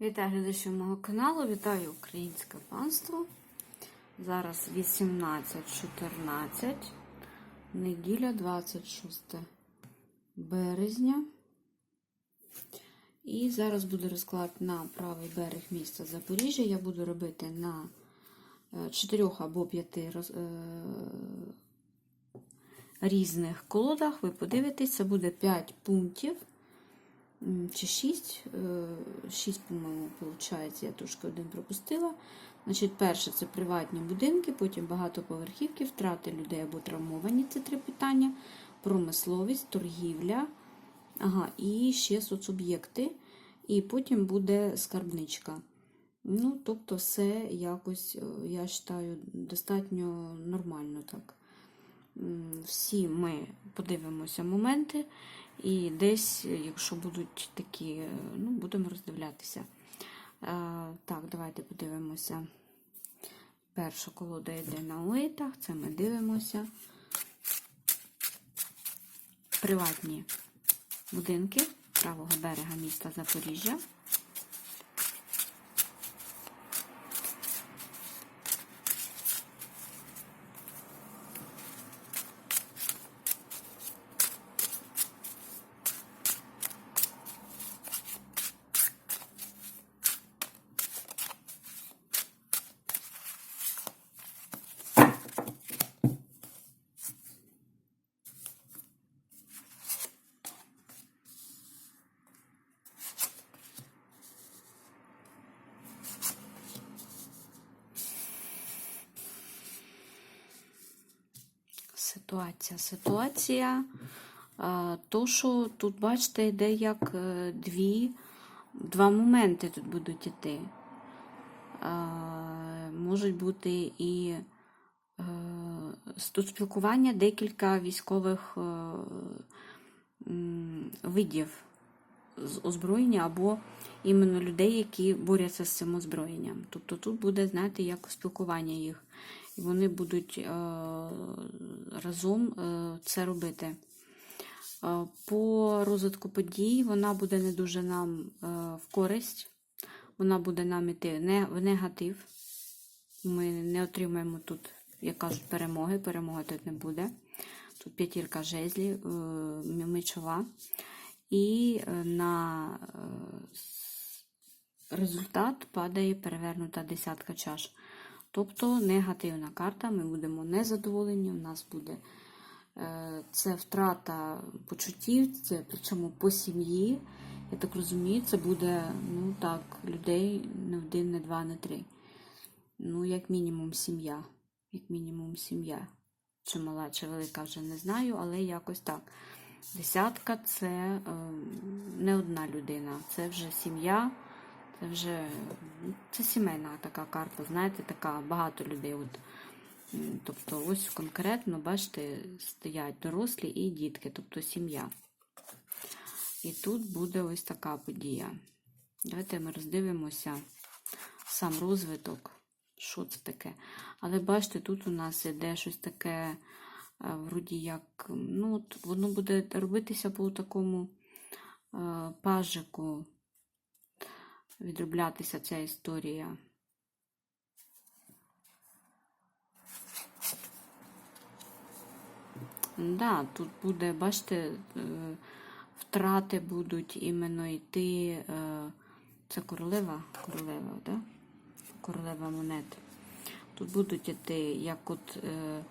Вітаю глядачів мого каналу, вітаю українське панство. Зараз 18.14, неділя 26 березня. І зараз буде розклад на правий берег міста Запоріжжя. Я буду робити на 4 або 5 роз, е, різних колодах. Ви подивитесь, це буде 5 пунктів. Чи 6, 6, по-моєму, виходить, я трошки один пропустила. Значить, перше це приватні будинки, потім багатоповерхівки, втрати людей або травмовані це три питання, промисловість, торгівля, ага, і ще соцоб'єкти, і потім буде скарбничка. Ну, тобто, все якось, е, я вважаю, достатньо нормально так. Всі ми подивимося моменти, і десь, якщо будуть такі, ну, будемо роздивлятися. Е, Так, давайте подивимося. Перша колода йде на улитах, це ми дивимося. Приватні будинки правого берега міста Запоріжжя. Ситуація. Ситуація, то, що тут, бачите, йде як е, дві, два моменти тут будуть іти. А, Можуть бути і е, тут спілкування декілька військових е, видів з озброєння або іменно людей, які борються з цим озброєнням. Тобто тут буде, знаєте, як спілкування їх. І вони будуть е, разом е, це робити. Е, По розвитку подій вона буде не дуже нам в користь, вона буде нам іти в негатив. Ми не отримаємо тут, як кажуть, перемоги. Перемоги тут не буде. Тут п'ятірка жезлів, е, мечова. І на результат падає перевернута десятка чаш. Тобто негативна карта, ми будемо незадоволені, у нас буде е, це втрата почуттів, це причому по сім'ї. Я так розумію, це буде ну так, людей не один, не два, не три. Ну, як мінімум, сім'я. Як мінімум, сім'я. Чи мала, чи велика, вже не знаю, але якось так. Десятка це е, не одна людина, це вже сім'я, це вже це сімейна така карта, знаєте, така багато людей. От. Тобто, ось конкретно, бачите, стоять дорослі і дітки, тобто сім'я. І тут буде ось така подія. Давайте ми роздивимося сам розвиток, що це таке. Але бачите, тут у нас іде щось таке, е, вроді як, ну, воно буде робитися по такому е, пажику, відроблятися ця історія. Да, тут буде, бачите, е, втрати будуть іменно йти. е, Це королева, королева, да? королева монет. Тут будуть йти, як от е,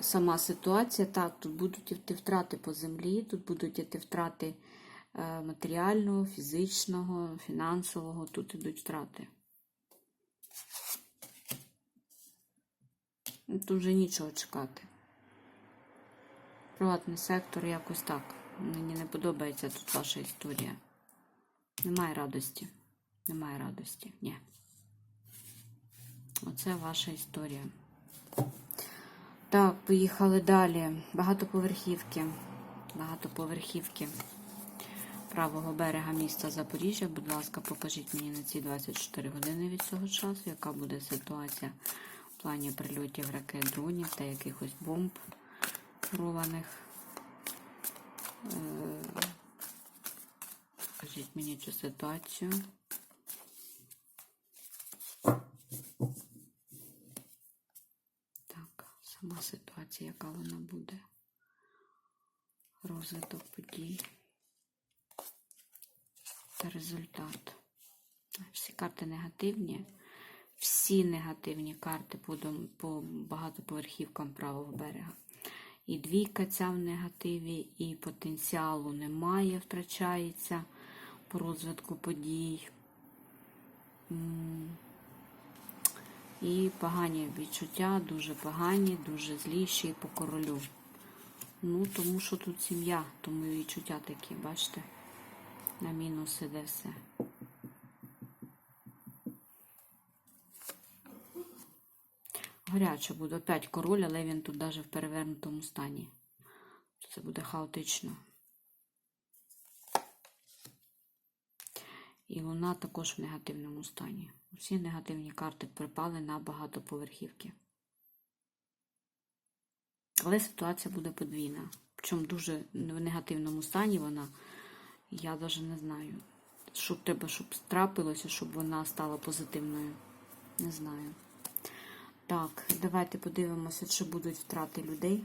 сама ситуація, так, тут будуть йти втрати по землі, тут будуть йти втрати матеріального, фізичного, фінансового, тут ідуть втрати. Тут вже нічого чекати. Приватний сектор якось так. Мені не подобається тут ваша історія. Немає радості. Немає радості. Ні. Оце ваша історія. Так, поїхали далі. Багатоповерхівки. Багатоповерхівки правого берега міста Запоріжжя, будь ласка, покажіть мені на ці 24 години від цього часу, яка буде ситуація в плані прильотів ракет дронів та якихось бомб рованих. Е, покажіть мені цю ситуацію. Так, сама ситуація, яка вона буде. Розвиток подій та результат. Всі карти негативні. Всі негативні карти по, по багатоповерхівкам правого берега. І двійка ця в негативі, і потенціалу немає, втрачається по розвитку подій. І погані відчуття, дуже погані, дуже злі ще по королю. Ну, тому що тут сім'я, тому відчуття такі, бачите? На мінус іде все. Гаряче буде опять король, але він тут навіть в перевернутому стані. Це буде хаотично. І луна також в негативному стані. Усі негативні карти припали на багатоповерхівки. Але ситуація буде подвійна. Причому дуже в негативному стані вона. Я навіть не знаю. Що треба, щоб трапилося, щоб вона стала позитивною. Не знаю. Так, давайте подивимося, чи будуть втрати людей.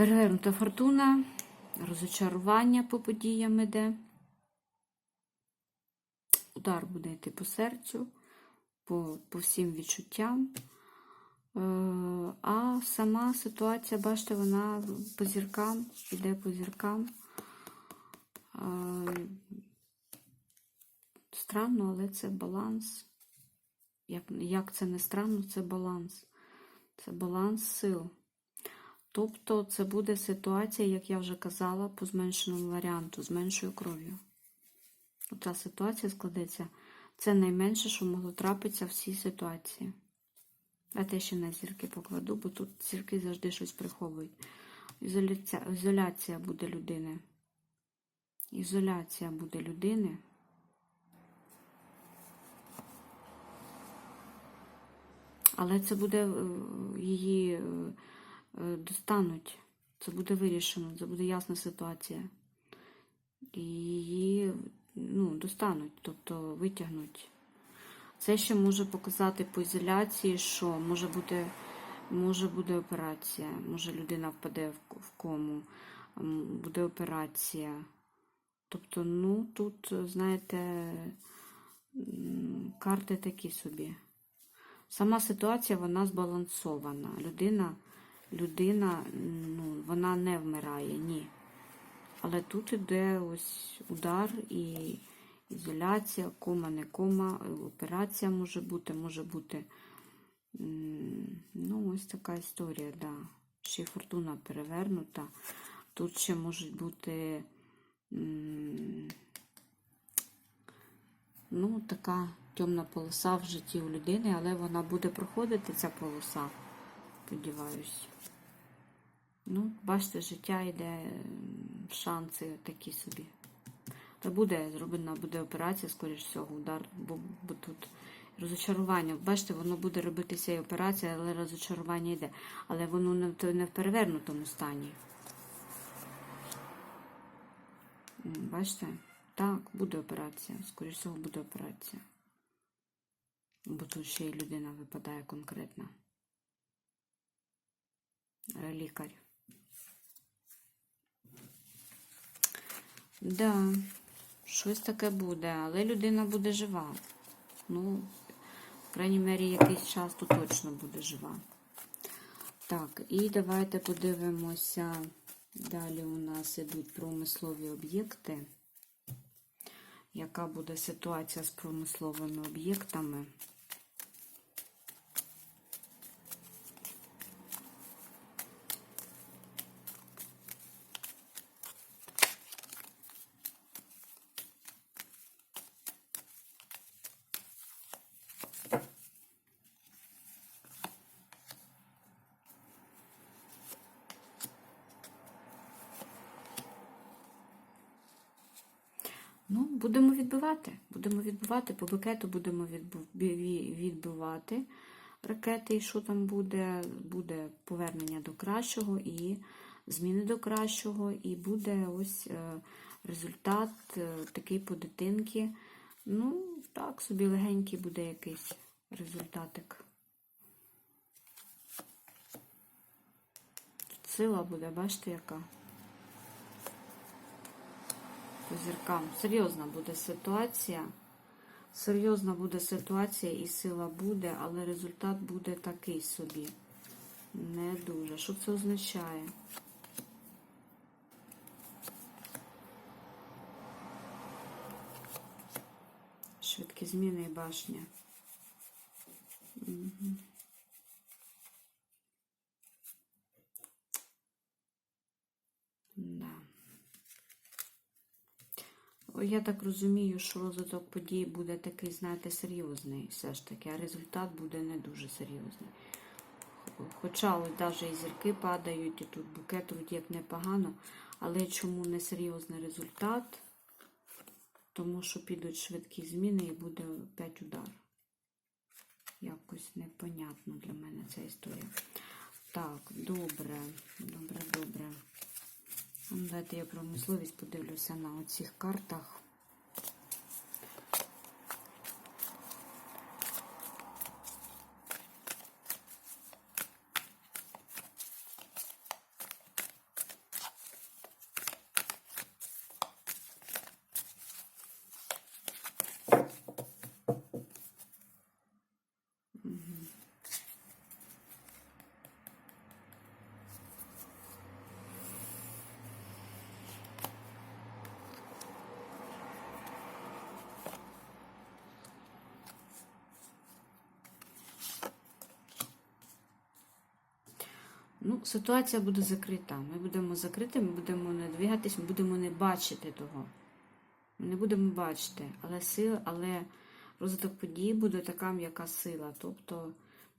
Перевернута фортуна, розочарування по подіям іде. Удар буде йти по серцю, по, по всім відчуттям. Е, А сама ситуація, бачите, вона по зіркам, іде по зіркам. Е, Странно, але це баланс. Як, як це не странно, це баланс. Це баланс сил. Тобто це буде ситуація, як я вже казала, по зменшеному варіанту, з меншою кров'ю. Оця ситуація складеться. Це найменше, що могло трапитися в цій ситуації. Я ще на зірки покладу, бо тут зірки завжди щось приховують. Ізоляція, ізоляція буде людини. Ізоляція буде людини. Але це буде е, її е, достануть. Це буде вирішено, це буде ясна ситуація. І її ну, достануть, тобто витягнуть. Це ще може показати по ізоляції, що може бути, може буде операція, може людина впаде в кому, буде операція. Тобто, ну, тут, знаєте, карти такі собі. Сама ситуація вона збалансована. Людина, людина ну, вона не вмирає, ні. Але тут іде ось удар і ізоляція, кома, не кома, операція може бути, може бути. Ну, ось така історія, да. Ще фортуна перевернута. Тут ще можуть бути. Ну, така темна полоса в житті у людини, але вона буде проходити ця полоса, сподіваюсь. Ну, бачите, життя йде, шанси такі собі. Та буде зроблена буде операція, скоріш всього, удар, бо, бо тут розочарування. Бачите, воно буде робитися і операція, але розочарування йде. Але воно не не в перевернутому стані. Бачите? Так, буде операція. Скоріше всього, буде операція. Бо тут ще й людина випадає конкретна. Лікар. Да, щось таке буде, але людина буде жива. Ну, в крайній мірі, якийсь час то точно буде жива. Так, і давайте подивимося. Далі у нас ідуть промислові об'єкти. Яка буде ситуація з промисловими об'єктами? Ну, будемо відбивати. Будемо відбивати, по букету будемо відбивати ракети, і що там буде. Буде повернення до кращого і зміни до кращого, і буде ось е, результат е, такий по дитинки. Ну, так, собі легенький буде якийсь результатик. Сила буде, бачите, яка? По зіркам. Серйозна буде ситуація. Серйозна буде ситуація і сила буде, але результат буде такий собі. Не дуже. Що це означає? Швидкі зміни і башня. Мгм. Да. О, Я так розумію, що розвиток подій буде такий, знаєте, серйозний все ж таки, а результат буде не дуже серйозний. Хоча ось навіть і зірки падають, і тут букет як непогано, але чому не серйозний результат? Тому що підуть швидкі зміни і буде опять удар. Якось непонятно для мене ця історія. Так, добре, добре, добре. Давайте я промисловість подивлюся на оцих картах. Ну, ситуація буде закрита. Ми будемо закриті, ми будемо не двигатись, ми будемо не бачити того. Ми не будемо бачити, але сила, але розвиток подій буде така м'яка сила. Тобто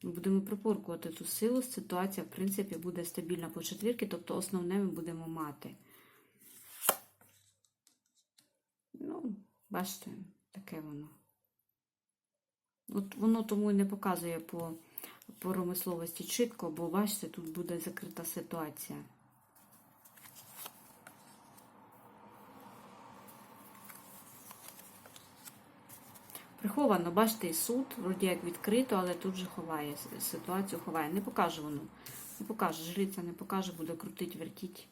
ми будемо припоркувати ту силу, ситуація, в принципі, буде стабільна по четвірки, тобто основне ми будемо мати. Ну, бачите, таке воно. От воно тому і не показує по промисловості чітко, бо бачите, тут буде закрита ситуація. Приховано, бачите, і суд, вроді як відкрито, але тут же ховає ситуацію, ховає. Не покаже воно. Не покаже, жриця не покаже, буде крутить, вертіть.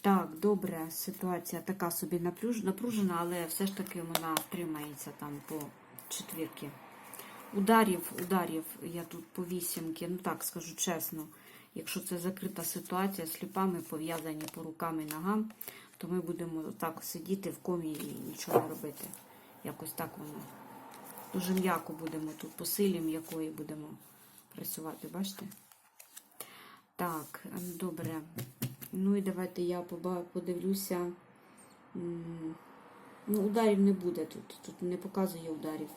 Так, добре, ситуація така собі напружена, але все ж таки вона втримається там по четвірки. Ударів, ударів я тут по вісімки, ну так скажу чесно. Якщо це закрита ситуація, з сліпами пов'язані по рукам і ногам, то ми будемо так сидіти в комі і нічого не робити. Якось так воно. Дуже м'яко будемо тут, по силі м'якої будемо працювати, бачите? Так, ем, добре. Ну і давайте я подивлюся. Ну, ударів не буде тут. Тут не показує ударів.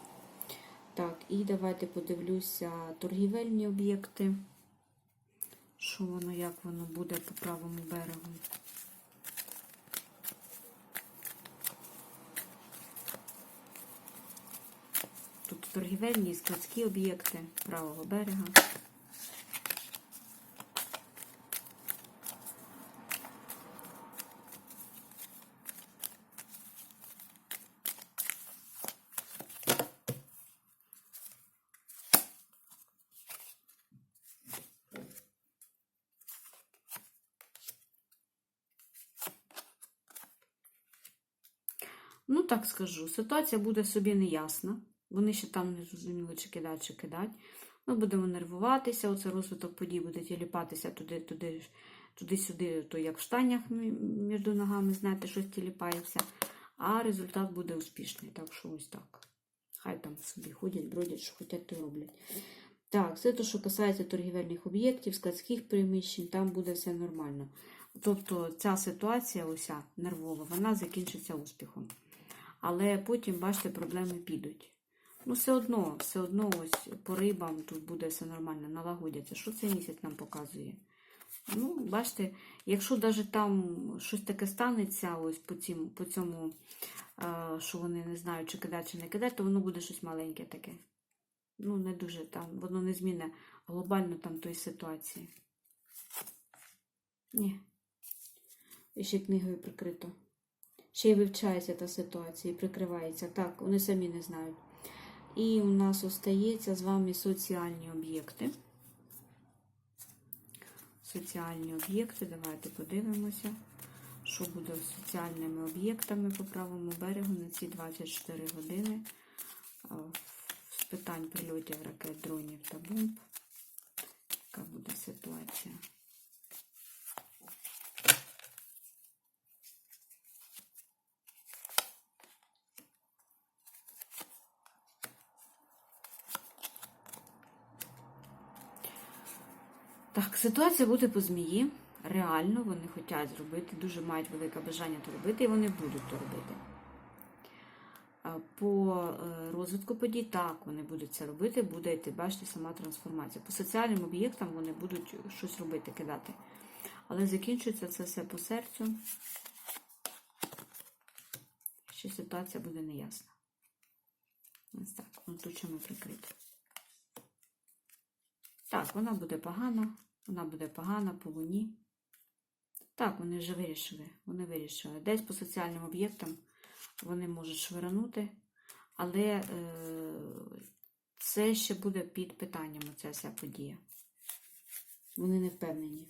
Так, і давайте подивлюся торгівельні об'єкти. Що воно, як воно буде по правому берегу. Тут торгівельні і складські об'єкти правого берега. Ну, так скажу, ситуація буде собі неясна. Вони ще там не зрозуміли, чи кидати, чи кидати. Ми будемо нервуватися, оце розвиток подій буде тіліпатися туди, туди, туди-сюди, то як в штанях між ногами, знаєте, щось тіліпається. А результат буде успішний. Так що ось так. Хай там собі ходять, бродять, що хочуть, то роблять. Так, все те, що касається торгівельних об'єктів, складських приміщень, там буде все нормально. Тобто ця ситуація, ося нервова, вона закінчиться успіхом. Але потім, бачите, проблеми підуть. Ну, все одно, все одно ось по рибам тут буде все нормально, налагодяться. Що цей місяць нам показує? Ну, бачите, якщо навіть там щось таке станеться, ось по, цім, по цьому, е, що вони не знають, чи кидати, чи не кидати, то воно буде щось маленьке таке. Ну, не дуже там, воно не зміни глобально там тої ситуації. Ні. І ще книгою прикрито. Ще й вивчається та ситуація, і прикривається. Так, вони самі не знають. І у нас остається з вами соціальні об'єкти. Соціальні об'єкти. Давайте подивимося, що буде з соціальними об'єктами по правому берегу на ці 24 години. З питань прильотів ракет, дронів та бомб. Яка буде ситуація? Так, ситуація буде по змії. Реально вони хочуть зробити, дуже мають велике бажання то робити, і вони будуть то робити. По е, розвитку подій, так, вони будуть це робити, буде йти, бачите, сама трансформація. По соціальним об'єктам вони будуть щось робити, кидати. Але закінчується це все по серцю. Ще ситуація буде неясна. Ось так, ну тут чому прикрито. Так, вона буде погана, вона буде погана по луні. Так, вони вже вирішили. Вони вирішили. Десь по соціальним об'єктам вони можуть швирнути, але е, це ще буде під питанням ця вся подія. Вони не впевнені.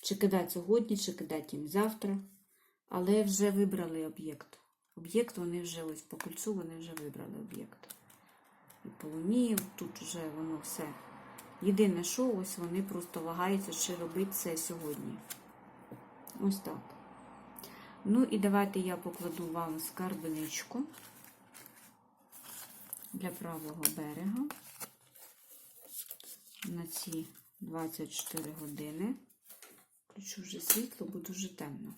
Чи кидати сьогодні, чи кидати їм завтра. Але вже вибрали об'єкт. Об'єкт вони вже ось по кольцу вони вже вибрали об'єкт. І по луні, тут вже воно все. Єдине, що ось вони просто вагаються, чи робити це сьогодні. Ось так. Ну і давайте я покладу вам скарбничку для правого берега на ці 24 години. Включу вже світло, бо дуже темно.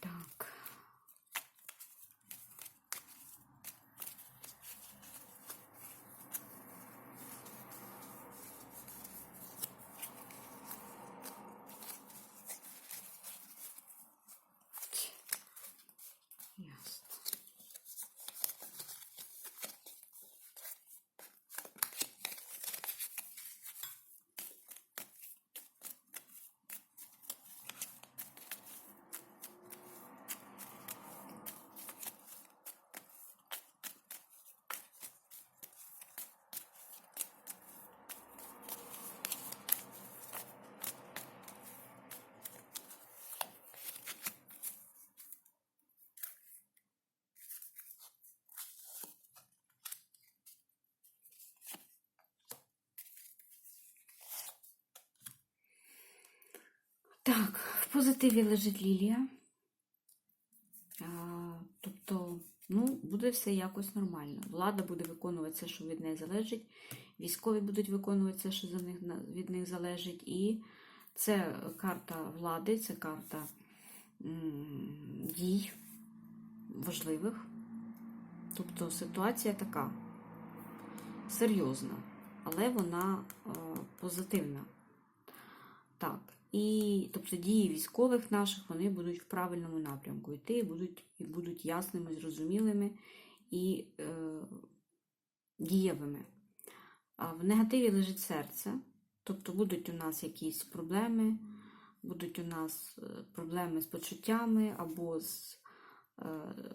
Так. Так, в позитиві лежить Лілія. А, тобто, ну, буде все якось нормально. Влада буде виконувати все, що від неї залежить. Військові будуть виконувати все, що за них, від них залежить. І це карта влади, це карта дій важливих. Тобто ситуація така серйозна, але вона е, позитивна. Так, і тобто дії військових наших вони будуть в правильному напрямку йти, і будуть, будуть ясними, зрозумілими і е, дієвими. А в негативі лежить серце, тобто будуть у нас якісь проблеми, будуть у нас е, проблеми з почуттями або з е,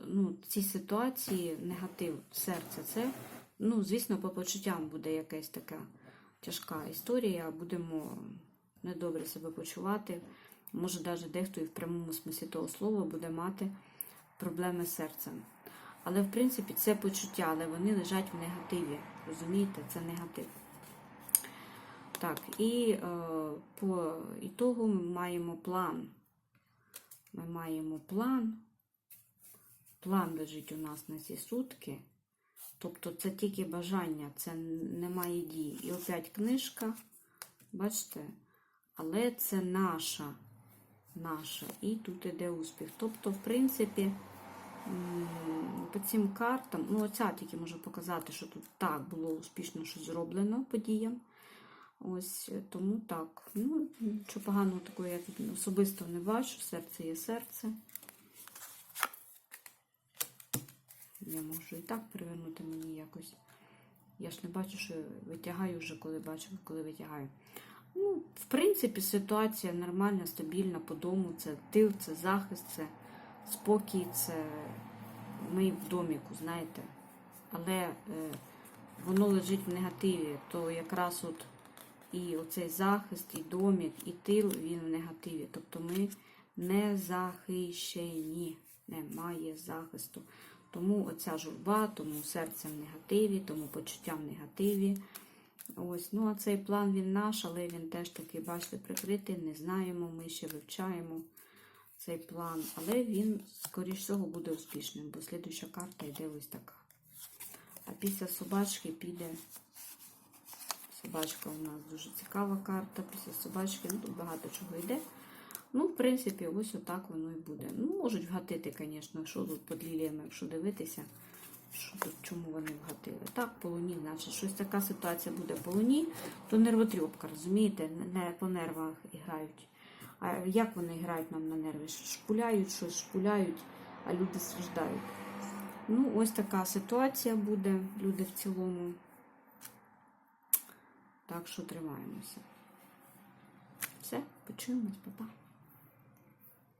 ну, ці ситуації, негатив серця, це, ну, звісно, по почуттям буде якась така тяжка історія, будемо недобре себе почувати. Може, навіть дехто і в прямому смислі того слова буде мати проблеми з серцем. Але, в принципі, це почуття, але вони лежать в негативі. Розумієте, це негатив. Так, і е, по ітогу ми маємо план. Ми маємо план. План лежить у нас на ці сутки. Тобто це тільки бажання, це немає дії. І опять книжка, бачите? Але це наша. Наша. І тут іде успіх. Тобто, в принципі, по цим картам, ну, оця тільки може показати, що тут так було успішно щось зроблено подіям. Ось е, тому так. Ну, нічого поганого такого я тут особисто не бачу. Серце є серце. Я можу і так перевернути мені якось. Я ж не бачу, що витягаю вже, коли бачу, коли витягаю. Ну, в принципі, ситуація нормальна, стабільна по дому. Це тил, це захист, це спокій, це ми в доміку, знаєте. Але е, воно лежить в негативі, то якраз от і оцей захист, і домік, і тил, він в негативі. Тобто ми не захищені, немає захисту. Тому оця журба, тому серце в негативі, тому почуття в негативі. Ось, ну а цей план він наш, але він теж такий, бачите, прикритий. Не знаємо, ми ще вивчаємо цей план. Але він, скоріш всього, буде успішним, бо слідуюча карта йде ось така. А після собачки піде. Собачка у нас дуже цікава карта. Після собачки, ну тут багато чого йде. Ну, в принципі, ось отак воно і буде. Ну, можуть вгатити, звісно, що тут під ліліями, якщо дивитися, чому вони вгатили. Так, по луні, значить, щось така ситуація буде по луні, то нервотрьопка, розумієте, не по нервах грають. А як вони грають нам на нерви? Шпуляють щось, шпуляють, а люди страждають. Ну, ось така ситуація буде, люди в цілому. Так що тримаємося. Все, почуємось, па-па.